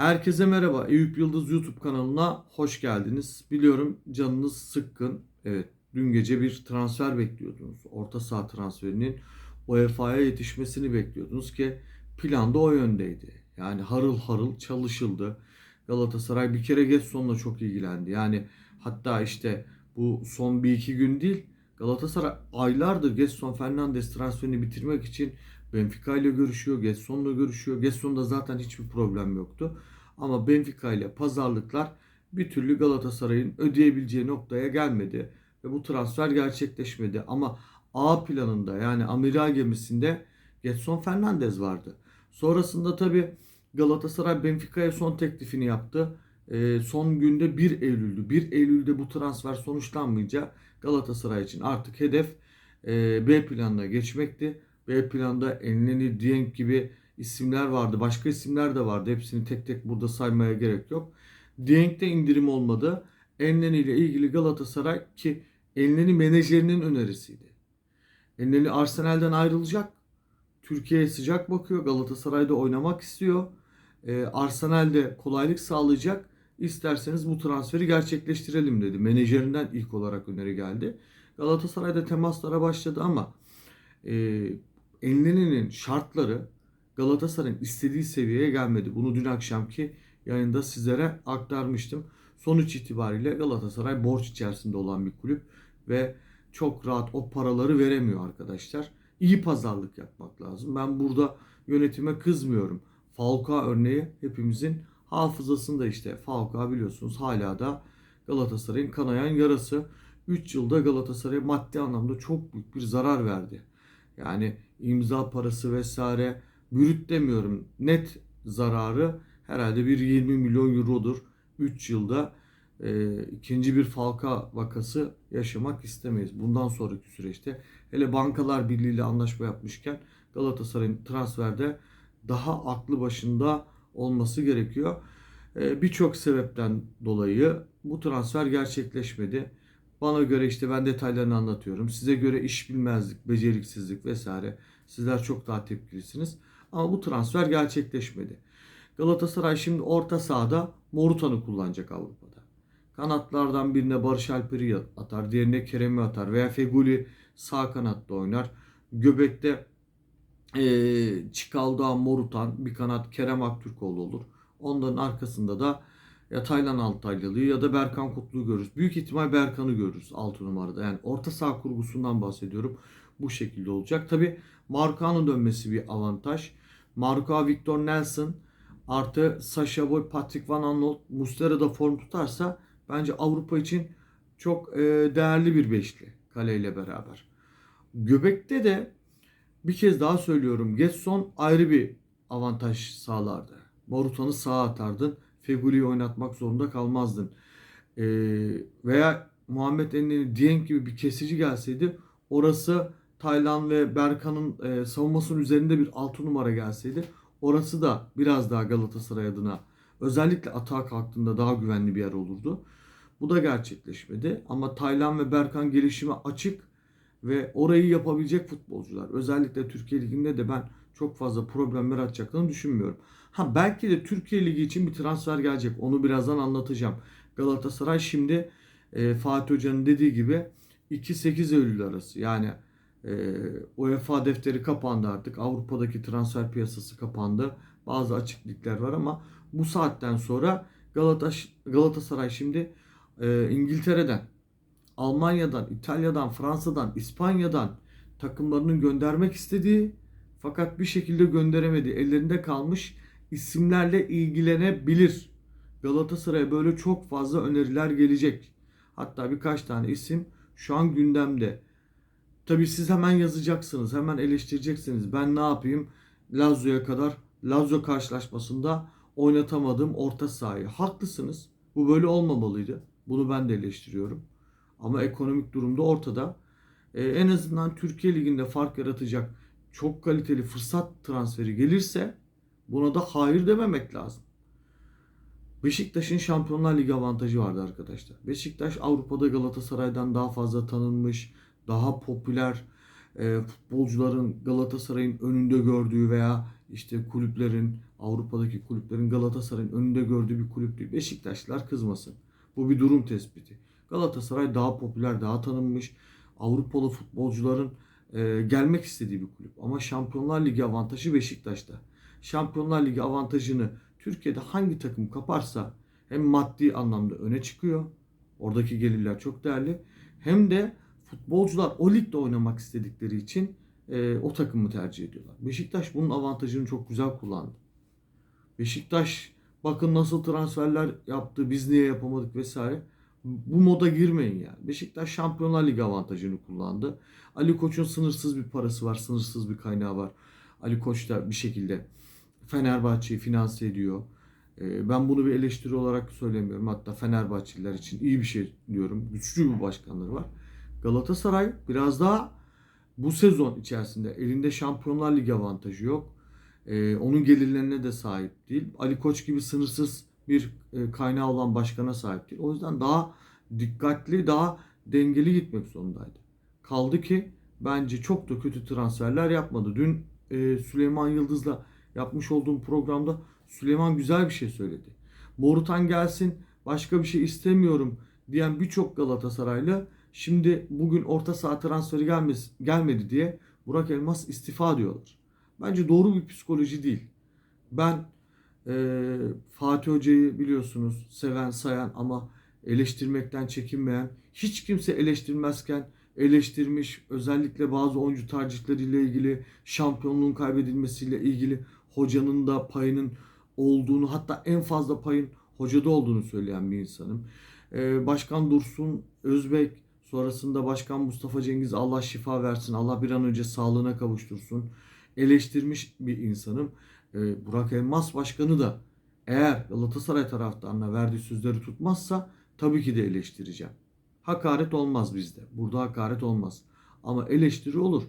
Herkese merhaba. Eyüp Yıldız YouTube kanalına hoş geldiniz. Biliyorum canınız sıkkın. Evet, dün gece bir transfer bekliyordunuz. Orta saha transferinin UEFA'ya yetişmesini bekliyordunuz ki plan da o yöndeydi. Yani harıl harıl çalışıldı. Galatasaray bir kere Getson'la çok ilgilendi. Yani hatta işte bu son bir iki gün değil Galatasaray aylardır Getson Fernandes transferini bitirmek için Benfica ile görüşüyor, Getson'la görüşüyor. Getson'da zaten hiçbir problem yoktu. Ama Benfica ile pazarlıklar bir türlü Galatasaray'ın ödeyebileceği noktaya gelmedi. Ve bu transfer gerçekleşmedi. Ama A planında yani amiral gemisinde Getson Fernandez vardı. Sonrasında tabi Galatasaray Benfica'ya son teklifini yaptı. Ee, son günde 1 Eylül'dü. 1 Eylül'de bu transfer sonuçlanmayınca Galatasaray için artık hedef e, B planına geçmekti. B planda Elneni, Dieng gibi isimler vardı. Başka isimler de vardı. Hepsini tek tek burada saymaya gerek yok. Dieng'de indirim olmadı. Elneni ile ilgili Galatasaray ki Elneni menajerinin önerisiydi. Elneni Arsenal'den ayrılacak. Türkiye'ye sıcak bakıyor. Galatasaray'da oynamak istiyor. Ee, Arsenal'de kolaylık sağlayacak. İsterseniz bu transferi gerçekleştirelim dedi. Menajerinden ilk olarak öneri geldi. Galatasaray'da temaslara başladı ama e, Elneni'nin şartları Galatasaray'ın istediği seviyeye gelmedi. Bunu dün akşamki yayında sizlere aktarmıştım. Sonuç itibariyle Galatasaray borç içerisinde olan bir kulüp ve çok rahat o paraları veremiyor arkadaşlar. İyi pazarlık yapmak lazım. Ben burada yönetime kızmıyorum. Falcao örneği hepimizin hafızasında işte. Falcao biliyorsunuz hala da Galatasaray'ın kanayan yarası. 3 yılda Galatasaray'a maddi anlamda çok büyük bir zarar verdi. Yani imza parası vesaire brüt demiyorum net zararı herhalde bir 20 milyon eurodur. 3 yılda e, ikinci bir Falka vakası yaşamak istemeyiz. Bundan sonraki süreçte hele Bankalar Birliği ile anlaşma yapmışken Galatasaray'ın transferde daha aklı başında olması gerekiyor. E, Birçok sebepten dolayı bu transfer gerçekleşmedi. Bana göre işte ben detaylarını anlatıyorum. Size göre iş bilmezlik, beceriksizlik vesaire. Sizler çok daha tepkilisiniz. Ama bu transfer gerçekleşmedi. Galatasaray şimdi orta sahada Morutan'ı kullanacak Avrupa'da. Kanatlardan birine Barış Alper'i atar, diğerine Kerem'i atar veya Feguli sağ kanatta oynar. Göbekte e, Çikal'da Morutan, bir kanat Kerem Aktürkoğlu olur. Onların arkasında da ya Taylan Altaylı'yı ya da Berkan Kutlu'yu görürüz. Büyük ihtimal Berkan'ı görürüz 6 numarada. Yani orta saha kurgusundan bahsediyorum. Bu şekilde olacak. Tabi Marko'nun dönmesi bir avantaj. Marko, Victor Nelson artı Sasha Boy, Patrick Van Aanholt, Muslera da form tutarsa bence Avrupa için çok e, değerli bir beşli kaleyle beraber. Göbekte de bir kez daha söylüyorum. Getson ayrı bir avantaj sağlardı. Morutan'ı sağa atardın. Feguli'yi oynatmak zorunda kalmazdın. E, veya Muhammed Enneni Dieng gibi bir kesici gelseydi orası Taylan ve Berkan'ın e, savunmasının üzerinde bir 6 numara gelseydi orası da biraz daha Galatasaray adına özellikle atağa kalktığında daha güvenli bir yer olurdu. Bu da gerçekleşmedi ama Taylan ve Berkan gelişime açık ve orayı yapabilecek futbolcular. Özellikle Türkiye Ligi'nde de ben çok fazla problem yaratacaklarını düşünmüyorum. Ha belki de Türkiye Ligi için bir transfer gelecek. Onu birazdan anlatacağım. Galatasaray şimdi e, Fatih Hoca'nın dediği gibi 2-8 Eylül arası yani e, UEFA defteri kapandı artık. Avrupa'daki transfer piyasası kapandı. Bazı açıklıklar var ama bu saatten sonra Galataş, Galatasaray şimdi e, İngiltere'den, Almanya'dan, İtalya'dan, Fransa'dan, İspanya'dan takımlarının göndermek istediği fakat bir şekilde gönderemedi. Ellerinde kalmış isimlerle ilgilenebilir. Galatasaray'a böyle çok fazla öneriler gelecek. Hatta birkaç tane isim şu an gündemde. Tabii siz hemen yazacaksınız, hemen eleştireceksiniz. Ben ne yapayım? Lazio'ya kadar Lazio karşılaşmasında oynatamadım orta sahayı. Haklısınız. Bu böyle olmamalıydı. Bunu ben de eleştiriyorum. Ama ekonomik durumda ortada. Ee, en azından Türkiye Ligi'nde fark yaratacak çok kaliteli fırsat transferi gelirse buna da hayır dememek lazım. Beşiktaş'ın Şampiyonlar Ligi avantajı vardı arkadaşlar. Beşiktaş Avrupa'da Galatasaray'dan daha fazla tanınmış, daha popüler. e, futbolcuların Galatasaray'ın önünde gördüğü veya işte kulüplerin Avrupa'daki kulüplerin Galatasaray'ın önünde gördüğü bir kulüp değil. Beşiktaşlılar kızmasın. Bu bir durum tespiti. Galatasaray daha popüler, daha tanınmış. Avrupalı futbolcuların e, gelmek istediği bir kulüp. Ama Şampiyonlar Ligi avantajı Beşiktaş'ta. Şampiyonlar Ligi avantajını Türkiye'de hangi takım kaparsa hem maddi anlamda öne çıkıyor. Oradaki gelirler çok değerli. Hem de futbolcular o ligde oynamak istedikleri için e, o takımı tercih ediyorlar. Beşiktaş bunun avantajını çok güzel kullandı. Beşiktaş bakın nasıl transferler yaptı, biz niye yapamadık vesaire. Bu moda girmeyin yani. Beşiktaş Şampiyonlar Ligi avantajını kullandı. Ali Koç'un sınırsız bir parası var, sınırsız bir kaynağı var. Ali Koç da bir şekilde Fenerbahçe'yi finanse ediyor. Ee, Ben bunu bir eleştiri olarak söylemiyorum. Hatta Fenerbahçeliler için iyi bir şey diyorum. Güçlü bir başkanları var. Galatasaray biraz daha bu sezon içerisinde elinde Şampiyonlar Ligi avantajı yok. Ee, onun gelirlerine de sahip değil. Ali Koç gibi sınırsız bir e, kaynağı olan başkana sahip değil. O yüzden daha dikkatli, daha dengeli gitmek zorundaydı. Kaldı ki bence çok da kötü transferler yapmadı. Dün e, Süleyman Yıldız'la yapmış olduğum programda Süleyman güzel bir şey söyledi. Morutan gelsin, başka bir şey istemiyorum diyen birçok Galatasaraylı şimdi bugün orta saha transferi gelmez, gelmedi diye Burak Elmas istifa diyorlar. Bence doğru bir psikoloji değil. Ben e, Fatih Hoca'yı biliyorsunuz seven sayan ama eleştirmekten çekinmeyen hiç kimse eleştirmezken eleştirmiş özellikle bazı oyuncu tercihleriyle ilgili şampiyonluğun kaybedilmesiyle ilgili hocanın da payının olduğunu hatta en fazla payın hocada olduğunu söyleyen bir insanım. Ee, Başkan Dursun Özbek sonrasında Başkan Mustafa Cengiz Allah şifa versin Allah bir an önce sağlığına kavuştursun eleştirmiş bir insanım. Ee, Burak Elmas Başkanı da eğer Galatasaray taraftarına verdiği sözleri tutmazsa tabii ki de eleştireceğim. Hakaret olmaz bizde. Burada hakaret olmaz. Ama eleştiri olur.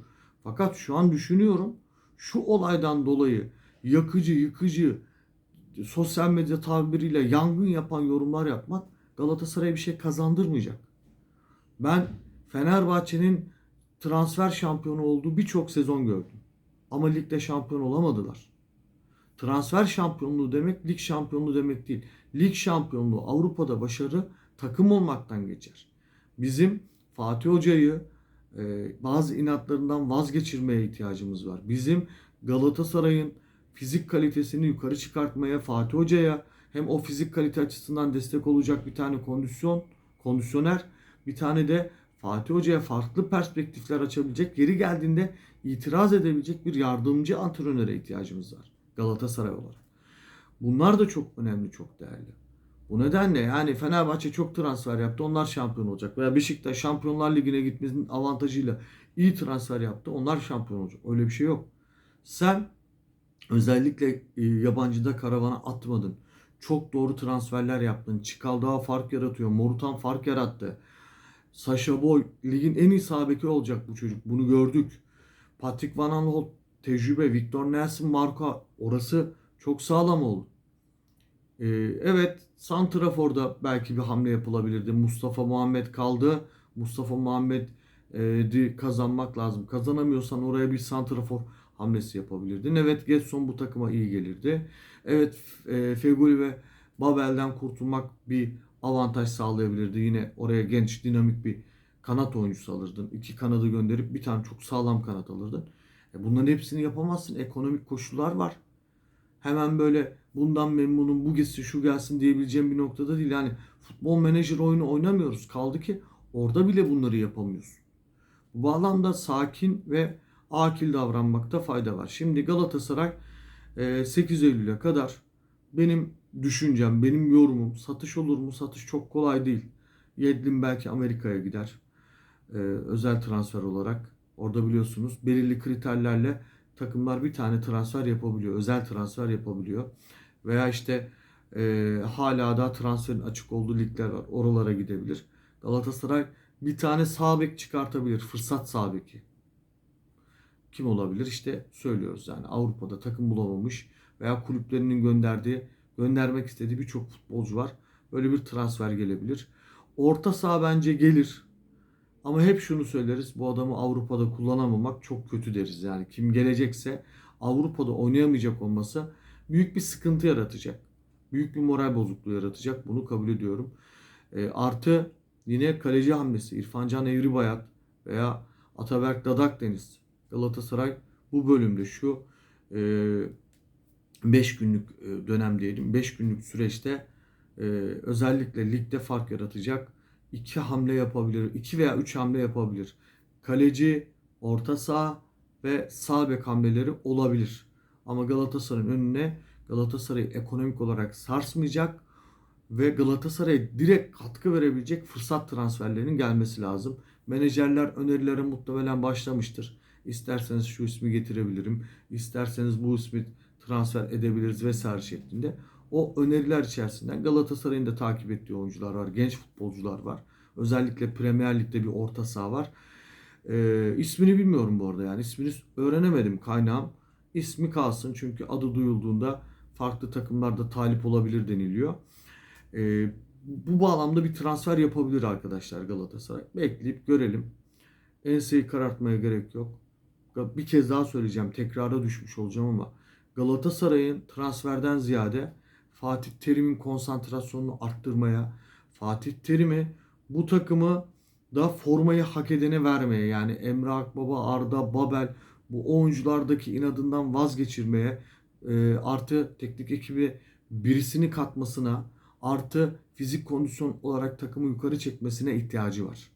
Fakat şu an düşünüyorum şu olaydan dolayı yakıcı, yıkıcı, sosyal medya tabiriyle yangın yapan yorumlar yapmak Galatasaray'a bir şey kazandırmayacak. Ben Fenerbahçe'nin transfer şampiyonu olduğu birçok sezon gördüm. Ama ligde şampiyon olamadılar. Transfer şampiyonluğu demek lig şampiyonluğu demek değil. Lig şampiyonluğu Avrupa'da başarı takım olmaktan geçer. Bizim Fatih Hoca'yı e, bazı inatlarından vazgeçirmeye ihtiyacımız var. Bizim Galatasaray'ın fizik kalitesini yukarı çıkartmaya Fatih Hoca'ya hem o fizik kalite açısından destek olacak bir tane kondisyon, kondisyoner, bir tane de Fatih Hoca'ya farklı perspektifler açabilecek, yeri geldiğinde itiraz edebilecek bir yardımcı antrenöre ihtiyacımız var Galatasaray olarak. Bunlar da çok önemli, çok değerli. Bu nedenle yani Fenerbahçe çok transfer yaptı. Onlar şampiyon olacak. Veya Beşiktaş Şampiyonlar Ligi'ne gitmesinin avantajıyla iyi transfer yaptı. Onlar şampiyon olacak. Öyle bir şey yok. Sen özellikle e, yabancıda karavana atmadın. Çok doğru transferler yaptın. Çikal daha fark yaratıyor. Morutan fark yarattı. Sasha Boy ligin en iyi sağ olacak bu çocuk. Bunu gördük. Patrick Van Aanholt tecrübe. Victor Nelson marka orası çok sağlam oldu. Ee, evet Santrafor'da belki bir hamle yapılabilirdi. Mustafa Muhammed kaldı. Mustafa Muhammed'i kazanmak lazım. Kazanamıyorsan oraya bir Santrafor hamlesi yapabilirdin. Evet Getson bu takıma iyi gelirdi. Evet e, Feguli ve Babel'den kurtulmak bir avantaj sağlayabilirdi. Yine oraya genç dinamik bir kanat oyuncusu alırdın. İki kanadı gönderip bir tane çok sağlam kanat alırdın. E bunların hepsini yapamazsın. Ekonomik koşullar var. Hemen böyle bundan memnunum bu gitsin şu gelsin diyebileceğim bir noktada değil. Yani futbol menajer oyunu oynamıyoruz. Kaldı ki orada bile bunları yapamıyoruz. Bu bağlamda sakin ve akil davranmakta fayda var. Şimdi Galatasaray 8 Eylül'e kadar benim düşüncem, benim yorumum satış olur mu? Satış çok kolay değil. Yedlin belki Amerika'ya gider. Ee, özel transfer olarak. Orada biliyorsunuz belirli kriterlerle takımlar bir tane transfer yapabiliyor. Özel transfer yapabiliyor. Veya işte e, hala da transferin açık olduğu ligler var. Oralara gidebilir. Galatasaray bir tane sağ bek çıkartabilir. Fırsat sağ beki. Kim olabilir? İşte söylüyoruz yani Avrupa'da takım bulamamış veya kulüplerinin gönderdiği, göndermek istediği birçok futbolcu var. Böyle bir transfer gelebilir. Orta saha bence gelir. Ama hep şunu söyleriz. Bu adamı Avrupa'da kullanamamak çok kötü deriz. Yani kim gelecekse Avrupa'da oynayamayacak olması büyük bir sıkıntı yaratacak. Büyük bir moral bozukluğu yaratacak. Bunu kabul ediyorum. E, artı yine kaleci hamlesi. İrfan Can Evribayat veya Ataberk Dadak Deniz. Galatasaray bu bölümde şu 5 günlük e, dönem diyelim 5 günlük süreçte e, özellikle ligde fark yaratacak iki hamle yapabilir. 2 veya 3 hamle yapabilir. Kaleci, orta saha ve sağ bek hamleleri olabilir. Ama Galatasaray'ın önüne Galatasaray'ı ekonomik olarak sarsmayacak ve Galatasaray'a direkt katkı verebilecek fırsat transferlerinin gelmesi lazım. Menajerler önerilere muhtemelen başlamıştır. İsterseniz şu ismi getirebilirim, isterseniz bu ismi transfer edebiliriz vesaire şeklinde. O öneriler içerisinden Galatasaray'ın da takip ettiği oyuncular var, genç futbolcular var. Özellikle Premier Lig'de bir orta saha var. Ee, ismini bilmiyorum bu arada yani ismini öğrenemedim kaynağım. İsmi kalsın çünkü adı duyulduğunda farklı takımlarda talip olabilir deniliyor. Ee, bu bağlamda bir transfer yapabilir arkadaşlar Galatasaray. Bekleyip görelim. Enseyi karartmaya gerek yok. Bir kez daha söyleyeceğim. Tekrara düşmüş olacağım ama Galatasaray'ın transferden ziyade Fatih Terim'in konsantrasyonunu arttırmaya, Fatih Terim'i bu takımı da formayı hak edene vermeye yani Emre Akbaba, Arda, Babel bu oyunculardaki inadından vazgeçirmeye e, artı teknik ekibi birisini katmasına artı fizik kondisyon olarak takımı yukarı çekmesine ihtiyacı var.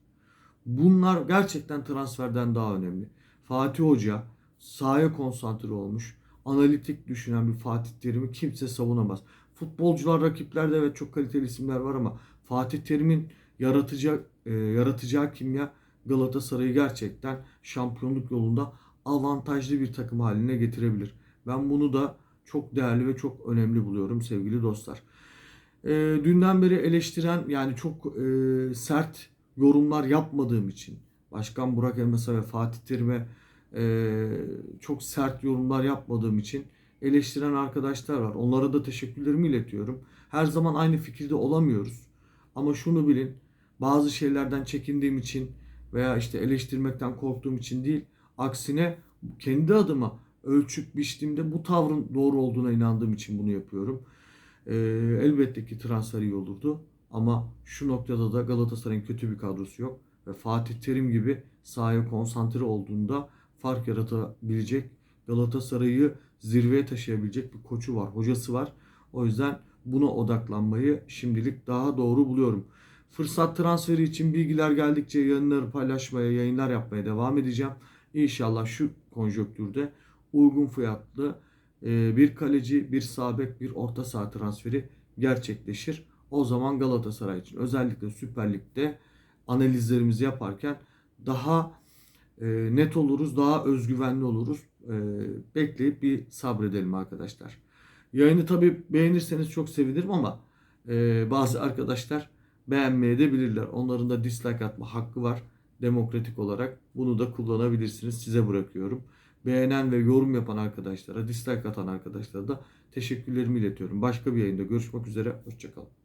Bunlar gerçekten transferden daha önemli. Fatih Hoca sahaya konsantre olmuş, analitik düşünen bir Fatih Terim'i kimse savunamaz. Futbolcular rakiplerde evet çok kaliteli isimler var ama Fatih Terim'in yaratacağı e, yaratacağı kimya Galatasaray'ı gerçekten şampiyonluk yolunda avantajlı bir takım haline getirebilir. Ben bunu da çok değerli ve çok önemli buluyorum sevgili dostlar. E, dünden beri eleştiren yani çok e, sert yorumlar yapmadığım için Başkan Burak Elmas'a ve Fatih Terim'e e, çok sert yorumlar yapmadığım için eleştiren arkadaşlar var. Onlara da teşekkürlerimi iletiyorum. Her zaman aynı fikirde olamıyoruz. Ama şunu bilin. Bazı şeylerden çekindiğim için veya işte eleştirmekten korktuğum için değil. Aksine kendi adıma ölçüp biçtiğimde bu tavrın doğru olduğuna inandığım için bunu yapıyorum. Ee, elbette ki transfer iyi olurdu. Ama şu noktada da Galatasaray'ın kötü bir kadrosu yok. Ve Fatih Terim gibi sahaya konsantre olduğunda fark yaratabilecek Galatasaray'ı zirveye taşıyabilecek bir koçu var, hocası var. O yüzden buna odaklanmayı şimdilik daha doğru buluyorum. Fırsat transferi için bilgiler geldikçe yayınları paylaşmaya, yayınlar yapmaya devam edeceğim. İnşallah şu konjonktürde uygun fiyatlı e, bir kaleci, bir sağ bek, bir orta saha transferi gerçekleşir. O zaman Galatasaray için özellikle Süper Lig'de analizlerimizi yaparken daha e, net oluruz, daha özgüvenli oluruz. E, bekleyip bir sabredelim arkadaşlar. Yayını tabi beğenirseniz çok sevinirim ama e, bazı arkadaşlar beğenmeye de bilirler. Onların da dislike atma hakkı var demokratik olarak. Bunu da kullanabilirsiniz. Size bırakıyorum. Beğenen ve yorum yapan arkadaşlara, dislike atan arkadaşlara da teşekkürlerimi iletiyorum. Başka bir yayında görüşmek üzere. Hoşçakalın.